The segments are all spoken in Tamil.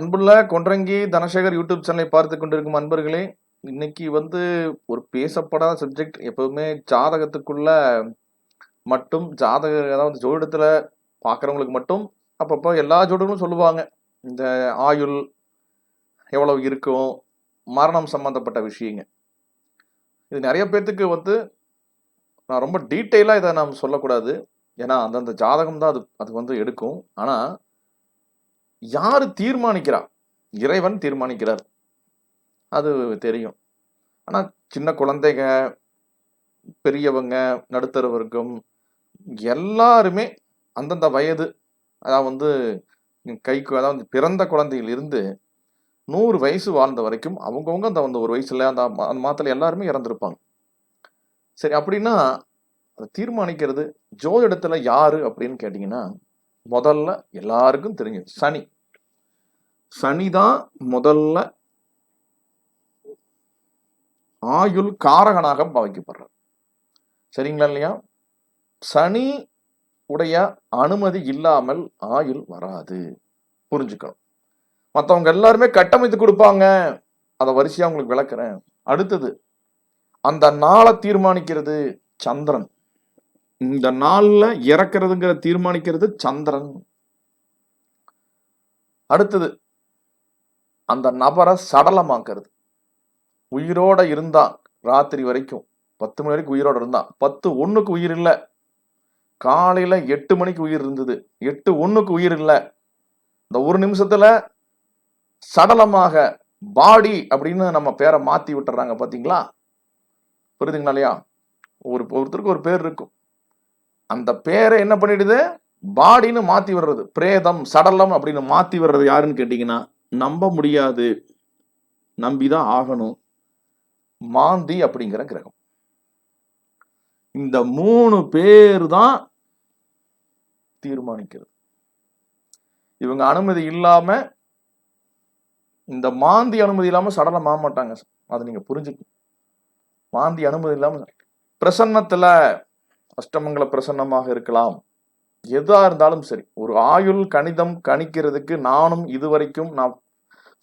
அன்புள்ள கொன்றங்கி தனசேகர் யூடியூப் சேனலை பார்த்து கொண்டிருக்கும் அன்பர்களே இன்னைக்கு வந்து ஒரு பேசப்படாத சப்ஜெக்ட் எப்பவுமே ஜாதகத்துக்குள்ள மட்டும் ஜாதக அதாவது ஜோதிடத்துல பார்க்குறவங்களுக்கு மட்டும் அப்பப்போ எல்லா ஜோடங்களும் சொல்லுவாங்க இந்த ஆயுள் எவ்வளவு இருக்கும் மரணம் சம்பந்தப்பட்ட விஷயங்க இது நிறைய பேர்த்துக்கு வந்து நான் ரொம்ப டீட்டெயிலாக இதை நாம் சொல்லக்கூடாது. ஏன்னா அந்தந்த ஜாதகம் தான் அது அது வந்து எடுக்கும். ஆனால் யார் தீர்மானிக்கிறா இறைவன் தீர்மானிக்கிறார். அது தெரியும். ஆனால் சின்ன குழந்தைங்க பெரியவங்க நடுத்தர வர்க்கம் எல்லாருமே அந்தந்த வயது அதாவது வந்து கைக்கு அதாவது பிறந்த குழந்தையிலிருந்து நூறு வயசு வாழ்ந்த வரைக்கும் அவங்கவுங்க அந்த அந்த ஒரு வயசுல அந்த அந்த மாதத்தில் எல்லாருமே இறந்துருப்பாங்க. சரி அப்படின்னா அதை தீர்மானிக்கிறது ஜோதிடத்தில் யாரு அப்படின்னு கேட்டிங்கன்னா முதல்ல எல்லாருக்கும் தெரியும். சனி. சனி தான் முதல்ல ஆயுள் காரகனாக பாவிக்கப்படுறார். சரிங்களா இல்லையா? சனி உடைய அனுமதி இல்லாமல் ஆயுள் வராது. புரிஞ்சுக்கணும். மற்றவங்க எல்லாருமே கட்டமைத்து கொடுப்பாங்க. அதை வரிசையா உங்களுக்கு விளக்குறேன். அடுத்தது அந்த நாளை தீர்மானிக்கிறது சந்திரன். இந்த நாளில் இறக்குறதுங்கிற தீர்மானிக்கிறது சந்திரன். அடுத்தது அந்த நபரை சடலமாக்குறது. உயிரோட இருந்தான் ராத்திரி வரைக்கும் பத்து மணி வரைக்கும் உயிரோட இருந்தான் பத்து ஒன்றுக்கு உயிர் இல்லை. காலையில் எட்டு மணிக்கு உயிர் இருந்தது எட்டு ஒன்றுக்கு உயிர் இல்லை. இந்த ஒரு நிமிஷத்தில் சடலமாக பாடி அப்படின்னு நம்ம பேரை மாற்றி விட்டுறாங்க பார்த்தீங்களா புரியுதுங்களா இல்லையா? ஒரு ஒருத்தருக்கு ஒரு பேர் இருக்கும். அந்த பேரை என்ன பண்ணிடுது? பாடின்னு மாத்தி விடுறது. பிரேதம் சடலம் அப்படின்னு மாத்தி விடுறது யாருன்னு கேட்டீங்கன்னா நம்ப முடியாது. நம்பிதான் ஆகணும். மாந்தி அப்படிங்கிற கிரகம். இந்த மூணு பேர் தான் தீர்மானிக்கிறது. இவங்க அனுமதி இல்லாம இந்த மாந்தி அனுமதி இல்லாம சடலம் ஆக மாட்டாங்க அதை நீங்க புரிஞ்சுக்கணும். மாந்தி அனுமதி இல்லாம பிரசன்னத்துல அஷ்டமங்கள பிரசன்னமாக இருக்கலாம். எதா இருந்தாலும் சரி ஒரு ஆயுள் கணிதம் கணிக்கிறதுக்கு நானும் இதுவரைக்கும் நான்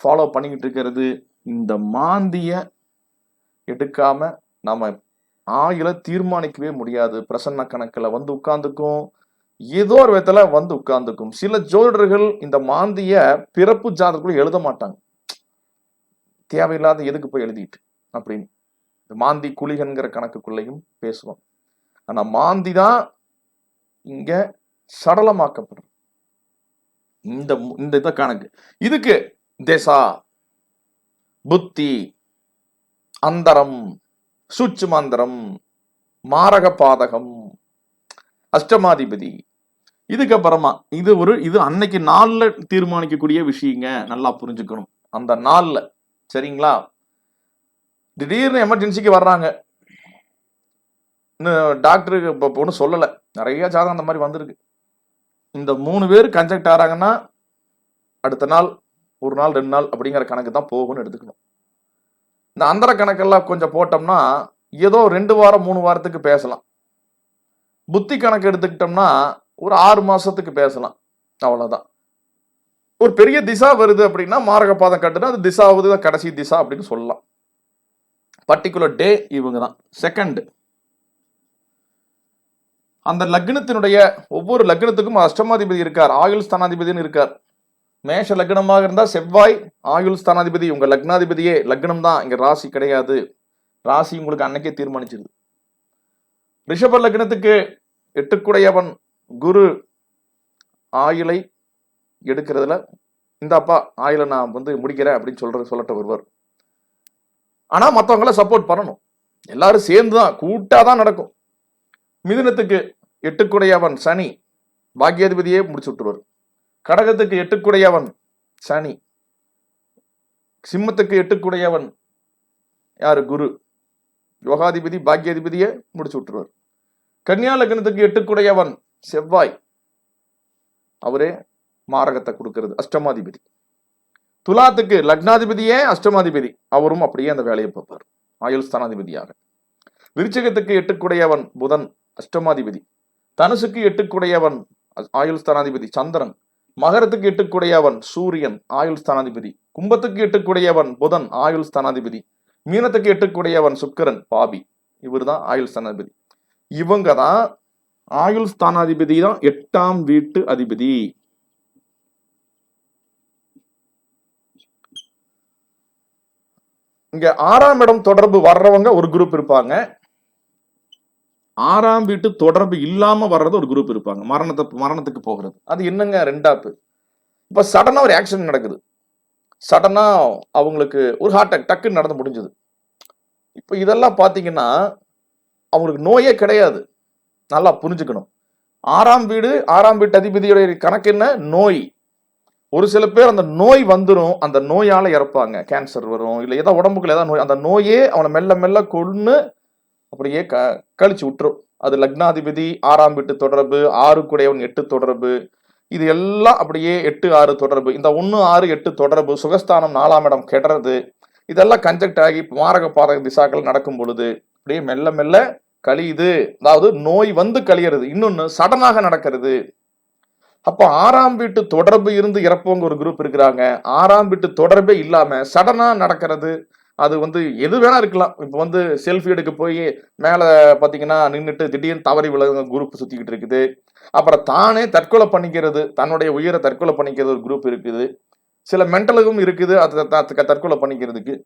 ஃபாலோ பண்ணிக்கிட்டு இருக்கிறது இந்த மாந்திய எடுக்காம நம்ம ஆயுளை தீர்மானிக்கவே முடியாது. பிரசன்ன கணக்குல வந்து உட்கார்ந்துக்கும் ஏதோ ஒரு விதத்துல வந்து உட்கார்ந்துக்கும். சில ஜோதிடர்கள் இந்த மாந்திய பிறப்பு ஜாதகத்துக்குள்ள எழுத மாட்டாங்க. தேவையில்லாத எதுக்கு போய் எழுதிட்டு அப்படின்னு. இந்த மாந்தி குளிகன்கிற கணக்குக்குள்ளேயும் பேசுவோம். ஆனா மாந்தி தான் இங்க சடலமாக்கப்படும். இந்த இந்த இத கணக்கு. இதுக்கு தேசா புத்தி அந்தரம் சூட்சுமாந்தரம் மாரக பாதகம் அஷ்டமாதிபதி. இதுக்கப்புறமா இது ஒரு இது அன்னைக்கு நாள்ல தீர்மானிக்கக்கூடிய விஷயங்க நல்லா புரிஞ்சுக்கணும். அந்த நாள்ல. சரிங்களா? திடீர்னு எமர்ஜென்சிக்கு வர்றாங்க. இன்னும் டாக்டருக்கு இப்போ ஒன்றும் சொல்லலை. நிறைய ஜாதகம் அந்த மாதிரி வந்திருக்கு. இந்த மூணு பேர் கன்ஜெக்ட் ஆகிறாங்கன்னா அடுத்த நாள் ஒரு நாள் ரெண்டு நாள் அப்படிங்கிற கணக்கு தான் போகும்னு எடுத்துக்கணும். இந்த அந்தர கணக்கெல்லாம் கொஞ்சம் போட்டோம்னா ஏதோ ரெண்டு வாரம் மூணு வாரத்துக்கு பேசலாம். புத்தி கணக்கு எடுத்துக்கிட்டோம்னா ஒரு ஆறு மாதத்துக்கு பேசலாம். அவ்வளோதான் ஒரு பெரிய திசா வருது அப்படின்னா மாரக பாதம் கட்டுனா அது திசாவது தான் கடைசி திசா அப்படின்னு சொல்லலாம். பர்டிகுலர் டே இவங்க தான். செகண்ட் அந்த லக்னத்தினுடைய ஒவ்வொரு லக்னத்துக்கும் அஷ்டமாதிபதி இருக்கார் ஆயுள் ஸ்தானாதிபதினு இருக்கார். மேஷ லக்னமாக இருந்தால் செவ்வாய் ஆயுள் ஸ்தானாதிபதி உங்கள் லக்னாதிபதியே லக்னம் தான் இங்கே ராசி கிடையாது. ராசி உங்களுக்கு அன்னைக்கே தீர்மானிச்சிருது. ரிஷப லக்னத்துக்கு எட்டுக்குடையவன் குரு ஆயுளை எடுக்கிறதுல இந்த அப்பா ஆயுளை நான் வந்து முடிக்கிறேன் அப்படின்னு சொல்ற சொல்லட்ட வருவார் ஆனால் மற்றவங்கள சப்போர்ட் பண்ணணும். எல்லாரும் சேர்ந்து தான் கூட்டாக தான் நடக்கும். மிதுனத்துக்கு எட்டுக்குடையவன் சனி பாக்கியாதிபதியே முடிச்சு விட்டுருவார் கடகத்துக்கு எட்டுக்குடையவன் சனி சிம்மத்துக்கு எட்டுக்குடையவன் யார்? குரு. யோகாதிபதி பாக்கியாதிபதியே முடிச்சு விட்டுருவார் கன்னியா லக்னத்துக்கு எட்டுக்குடையவன் செவ்வாய். அவரே மாரகத்தை கொடுக்கிறது அஷ்டமாதிபதி. துலாத்துக்கு லக்னாதிபதியே அஷ்டமாதிபதி. அவரும் அப்படியே அந்த வேலையை பார்ப்பார். ஆயுள் ஸ்தானாதிபதியாக விருச்சகத்துக்கு எட்டுக்குடையவன் புதன். அஷ்டமாதிபதி. தனுசுக்கு எட்டுக்குடையவன் ஆயுள் ஸ்தானாதிபதி சந்திரன். மகரத்துக்கு எட்டுக்குடையவன் சூரியன் ஆயுள் ஸ்தானாதிபதி. கும்பத்துக்கு எட்டுக்குடையவன் புதன் ஆயுள் ஸ்தானாதிபதி. மீனத்துக்கு எட்டுக்குடையவன் சுக்கரன் பாபி. இவர்தான் ஆயுள் ஸ்தானாதிபதி. இவங்க தான் ஆயுள் ஸ்தானாதிபதி தான் எட்டாம் வீட்டு அதிபதி. இங்க ஆறாம் இடம் தொடர்பு வர்றவங்க ஒரு குரூப் இருப்பாங்க. ஆறாம் வீட்டு தொடர்பு இல்லாம வர்றது ஒரு குரூப் இருப்பாங்க. மரணத்தை மரணத்துக்கு போகிறது. அது என்னங்க ரெண்டாப்பு? இப்ப சடனா ஒரு ஆக்சிடென்ட் நடக்குது. சடனா அவங்களுக்கு ஒரு ஹார்ட் அட்டாக் டக்குன்னு நடந்து முடிஞ்சது. இப்போ இதெல்லாம் பார்த்தீங்கன்னா அவங்களுக்கு நோயே கிடையாது. நல்லா புரிஞ்சுக்கணும். ஆறாம் வீடு ஆறாம் வீட்டு அதிபதியுடைய கணக்கு என்ன? நோய். ஒரு சில பேர் அந்த நோய் வந்துடும் அந்த நோயால இறப்பாங்க. கேன்சர் வரும் இல்லை ஏதோ உடம்புக்குள்ள ஏதாவது நோய் அந்த நோயே அவனை மெல்ல மெல்ல கொன்று அப்படியே க கழிச்சு விட்டுரும். அது லக்னாதிபதி ஆறாம் வீட்டு தொடர்பு ஆறுக்குடையவன் எட்டு தொடர்பு. இது எல்லாம் அப்படியே எட்டு ஆறு தொடர்பு. இந்த ஒன்று ஆறு எட்டு தொடர்பு சுகஸ்தானம் நாலாம் இடம் கெடுறது. இதெல்லாம் கன்ஜெக்ட் ஆகி மாரக பாதக திசாக்கள் நடக்கும் பொழுது அப்படியே மெல்ல மெல்ல கழியுது. அதாவது நோய் வந்து கழியறது. இன்னொன்னு சடனாக நடக்கிறது. அப்போ ஆறாம் வீட்டு தொடர்பு இருந்து இறப்பவங்க ஒரு குரூப் இருக்கிறாங்க. ஆறாம் வீட்டு தொடர்பே இல்லாம சடனா நடக்கிறது. அது வந்து எது வேணா இருக்கலாம். இப்போ வந்து செல்ஃபி எடுக்க போய் மேலே பார்த்தீங்கன்னா நின்றுட்டு திடீர்னு தவறி விலகுங்க குரூப் சுற்றிக்கிட்டு இருக்குது. அப்புறம் தானே தற்கொலை பண்ணிக்கிறது தன்னுடைய உயிரை தற்கொலை பண்ணிக்கிறது ஒரு குரூப் இருக்குது. சில மென்டலுக்கும் இருக்குது அது தற்கொலை பண்ணிக்கிறதுக்கு.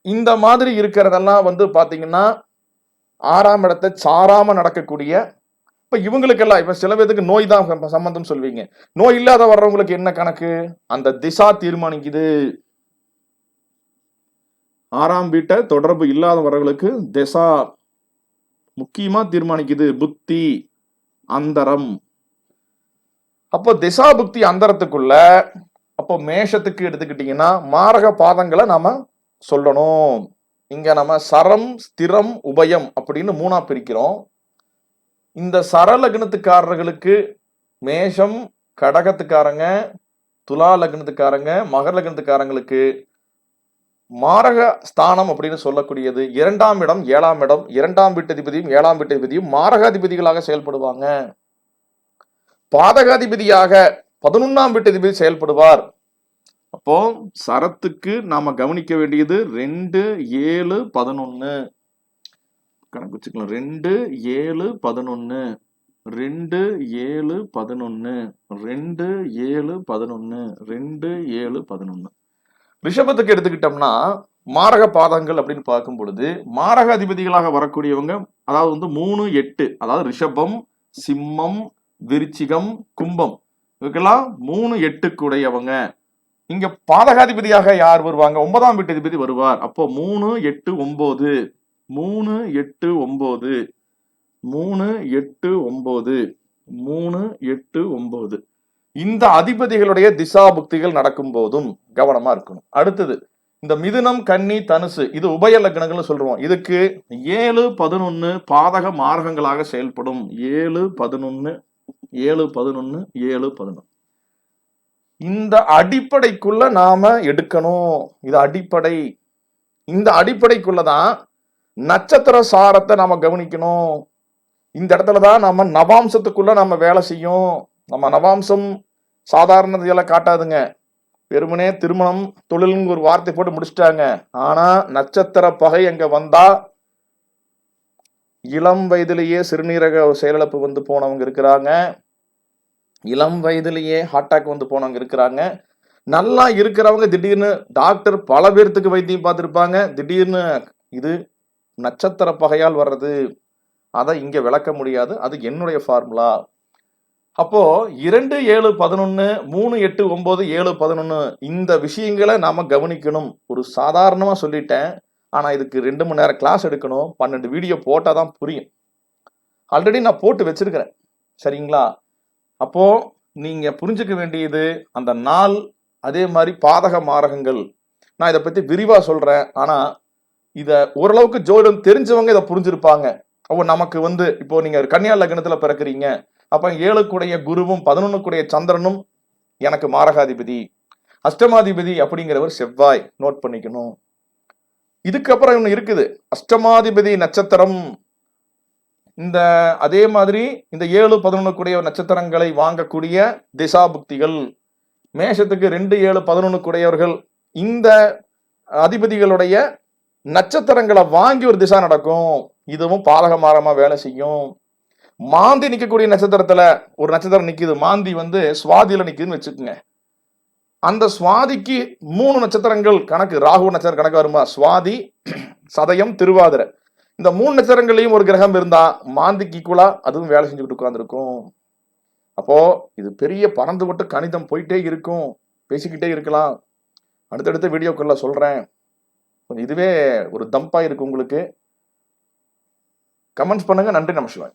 இந்த மாதிரி இருக்கிறதெல்லாம் வந்து பார்த்தீங்கன்னா ஆறாம் இடத்தை சாராமல் நடக்கக்கூடிய இப்போ இவங்களுக்கெல்லாம் இப்போ சில பேருக்கு நோய் தான் சம்ப- சொல்வீங்க. நோய் இல்லாத வர்றவங்களுக்கு என்ன கணக்கு? அந்த திசா தீர்மானிக்குது. ஆறாம் வீட்டை தொடர்பு இல்லாதவர்களுக்கு திசா முக்கியமாக தீர்மானிக்குது புத்தி அந்தரம். அப்போ திசா புக்தி அந்தரத்துக்குள்ள அப்போ மேஷத்துக்கு எடுத்துக்கிட்டீங்கன்னா மாரக பாதங்களை நாம சொல்லணும். இங்க நம்ம சரம் ஸ்திரம் உபயம் அப்படின்னு மூணா பிரிக்கிறோம். இந்த சரலக்னத்துக்காரர்களுக்கு மேஷம் கடகத்துக்காரங்க துலா லக்னத்துக்காரங்க மகர லக்னத்துக்காரங்களுக்கு மாரக ஸ்தானம் அப்படின்னு சொல்லக்கூடியது இரண்டாம் இடம் ஏழாம் இடம் இரண்டாம் வீட்டதிபதியும் ஏழாம் வீட்டதிபதியும் மாரகாதிபதிகளாக செயல்படுவாங்க. பாதகாதிபதியாக பதினொன்னாம் வீட்டதிபதி செயல்படுவார். அப்போ சரத்துக்கு நாம கவனிக்க வேண்டியது ரெண்டு ஏழு பதினொன்னு. கணக்கு வச்சுக்கலாம். ரெண்டு ஏழு பதினொன்னு. ரெண்டு ஏழு பதினொன்னு. ரெண்டு ஏழு பதினொன்னு. ரெண்டு ஏழு பதினொன்னு. ரிஷபத்துக்கு எடுத்துக்கிட்டோம்னா மாரக பாதங்கள் அப்படின்னு பார்க்கும் பொழுது மாரக அதிபதிகளாக வரக்கூடியவங்க அதாவது வந்து மூணு எட்டு அதாவது ரிஷபம் சிம்மம் விருச்சிகம் கும்பம் இதுக்கெல்லாம் மூணு எட்டுக்குடையவங்க. இங்க பாதகாதிபதியாக யார் வருவாங்க? ஒன்பதாம் வீட்டு அதிபதி வருவார். அப்போ மூணு எட்டு ஒன்பது மூணு எட்டு ஒன்பது மூணு எட்டு ஒன்பது மூணு எட்டு ஒன்பது இந்த அதிபதிகளுடைய திசா புக்திகள் நடக்கும் போதும் கவனமா இருக்கணும். அடுத்தது இந்த மிதுனம் கன்னி தனுசு இது உபய லக்னங்கள்னு சொல்றோம். இதுக்கு ஏழு பதினொன்னு பாதக மார்க்கங்களாக செயல்படும். ஏழு பதினொன்னு ஏழு பதினொன்னு ஏழு பதினொன்னு. இந்த அடிப்படைக்குள்ள நாம எடுக்கணும். இது அடிப்படை. இந்த அடிப்படைக்குள்ளதான் நட்சத்திர சாரத்தை நாம கவனிக்கணும். இந்த இடத்துல தான் நம்ம நவாம்சத்துக்குள்ள நம்ம வேலை செய்யும். நம்ம நவாம்சம் சாதாரணதையெல்லாம் காட்டாதுங்க. வெறுமனே திருமணம் தொழில்னு ஒரு வார்த்தை போட்டு முடிச்சிட்டாங்க. ஆனா நட்சத்திர பகை அங்க வந்தா இளம் வயதிலேயே சிறுநீரக செயலிழப்பு வந்து போனவங்க இருக்கிறாங்க. இளம் வயதிலேயே ஹார்ட் அட்டாக் வந்து போனவங்க இருக்கிறாங்க. நல்லா இருக்கிறவங்க திடீர்னு டாக்டர் பல பேர்த்துக்கு வைத்தியம் பார்த்துருப்பாங்க. திடீர்னு இது நட்சத்திர பகையால் வர்றது. அதை இங்கே விளக்க முடியாது. அது என்னுடைய ஃபார்முலா அப்போது இரண்டு ஏழு பதினொன்று மூணு எட்டு ஒம்பது ஏழு பதினொன்று இந்த விஷயங்களை நாம் கவனிக்கணும். ஒரு சாதாரணமாக சொல்லிட்டேன். ஆனால் இதுக்கு ரெண்டு மணி நேரம் கிளாஸ் எடுக்கணும். பன்னெண்டு வீடியோ போட்டால் தான் புரியும். ஆல்ரெடி நான் போட்டு வச்சிருக்கிறேன். சரிங்களா? அப்போது நீங்கள் புரிஞ்சுக்க வேண்டியது அந்த நாள் அதே மாதிரி பாதக மாரகங்கள். நான் இதை பற்றி விரிவாக சொல்கிறேன் ஆனால் இதை ஓரளவுக்கு ஜோதிடம் தெரிஞ்சவங்க இதை புரிஞ்சிருப்பாங்க. அப்போ நமக்கு வந்து இப்போ நீங்கள் ஒரு கன்னியா லக்னத்தில் பிறக்குறீங்க. அப்போ ஏழுக்குடைய குருவும் பதினொன்னுக்குடைய சந்திரனும் எனக்கு மாரகாதிபதி. அஷ்டமாதிபதி அப்படிங்கிறவர் செவ்வாய். நோட் பண்ணிக்கணும். இதுக்கப்புறம் இன்னும் இருக்குது. அஷ்டமாதிபதி நட்சத்திரம். இந்த அதே மாதிரி இந்த ஏழு பதினொன்னுக்குடைய நட்சத்திரங்களை வாங்கக்கூடிய திசாபுக்திகள். மேஷத்துக்கு ரெண்டு ஏழு பதினொன்றுக்குடையவர்கள் இந்த அதிபதிகளுடைய நட்சத்திரங்களை வாங்கி ஒரு திசா நடக்கும். இதுவும் பாலகமாரமாக வேலை செய்யும். மாந்தி நிற்கக்கூடிய நட்சத்திரத்துல ஒரு நட்சத்திரம் நிக்குது. மாந்தி வந்து சுவாதியில நிற்குதுன்னு வச்சுக்கோங்க. அந்த சுவாதிக்கு மூணு நட்சத்திரங்கள் கணக்கு. ராகு நட்சத்திரம் கணக்கு வருமா? சுவாதி சதயம் திருவாதிரை. இந்த மூணு நட்சத்திரங்களையும் ஒரு கிரகம் இருந்தா மாந்திக்கு ஈக்குவலா அதுவும் வேலை செஞ்சுக்கிட்டு உட்காந்துருக்கும் அப்போ இது பெரிய பறந்து விட்டு கணிதம் போயிட்டே இருக்கும். பேசிக்கிட்டே இருக்கலாம். அடுத்தடுத்த வீடியோக்குள்ள சொல்றேன். கொஞ்சம் இதுவே ஒரு தம்பா இருக்கு உங்களுக்கு. கமெண்ட்ஸ் பண்ணுங்க. நன்றி நமஸ்கார்